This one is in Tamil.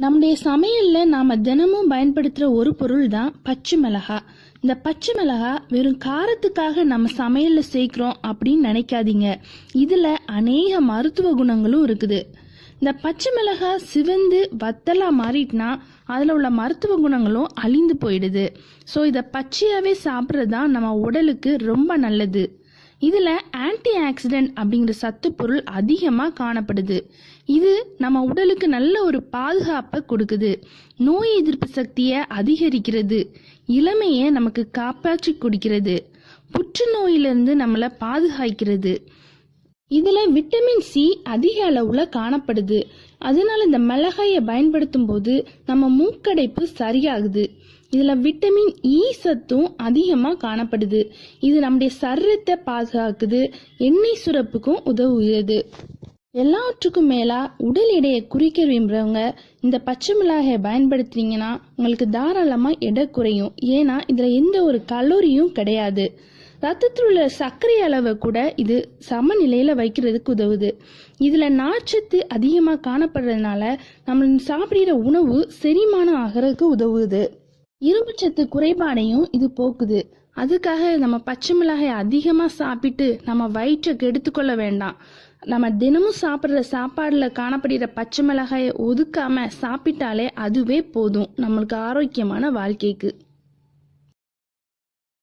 நம்முடைய சமையல்ல நாம தினமும் பயன்படுத்துற ஒரு பொருள் தான் பச்சை மிளகாய் இந்த பச்சை மிளகா வெறும் காரத்துக்காக நம்ம சமையல்ல சேர்க்கிறோம் அப்படின்னு நினைக்காதீங்க. இதுல அநேக மருத்துவ குணங்களும் இருக்குது. இந்த பச்சை மிளகாய் சிவந்து வத்தலா மாறிட்டுனா அதில் உள்ள மருத்துவ குணங்களும் அழிந்து போயிடுது. ஸோ இதை பச்சையாகவே சாப்பிட்றது தான் நம்ம உடலுக்கு ரொம்ப நல்லது. இதில் ஆன்டி ஆக்சிடென்ட் அப்படிங்கிற சத்து பொருள் அதிகமாக காணப்படுது. இது நம்ம உடலுக்கு நல்ல ஒரு பாதுகாப்பை கொடுக்குது. நோய் எதிர்ப்பு சக்தியை அதிகரிக்கிறது. இளமையை நமக்கு காப்பாற்றி கொடுக்கிறது. புற்றுநோயிலிருந்து நம்மளை பாதுகாக்கிறது. இதில் விட்டமின் சி அதிக அளவில் காணப்படுது. அதனால இந்த மிளகாயை பயன்படுத்தும் போது நம்ம மூக்கடைப்பு சரியாகுது. இதில் விட்டமின் இ சத்தும் அதிகமாக காணப்படுது. இது நம்முடைய சர்ரத்தை பாதுகாக்குது எண்ணெய் சுரப்புக்கும் உதவுகிறது. எல்லாவற்றுக்கும் மேலா உடல் எடையை குறிக்க விரும்புகிறவங்க இந்த பச்சை மிளகாயை பயன்படுத்துனீங்கன்னா உங்களுக்கு தாராளமாக எடை குறையும். ஏன்னா இதில் எந்த ஒரு கலோரியும் கிடையாது. ரத்தத்தில் உள்ள சர்க்கரை அளவை கூட இது சமநிலையில் வைக்கிறதுக்கு உதவுது. இதில் நார்ச்சத்து அதிகமாக காணப்படுறதுனால நம்ம சாப்பிடுற உணவு செரிமானம் ஆகிறதுக்கு உதவுது. இரும்புச்சத்து குறைபாடையும் இது போக்குது. அதுக்காக நம்ம பச்சை மிளகாய் அதிகமாக சாப்பிட்டு நம்ம வயிற்றை கெடுத்துக்கொள்ள வேண்டாம். நம்ம தினமும் சாப்பிட்ற சாப்பாடில் காணப்படுகிற பச்சை மிளகாயை ஒதுக்காமல் சாப்பிட்டாலே அதுவே போதும் நம்மளுக்கு ஆரோக்கியமான வாழ்க்கைக்கு.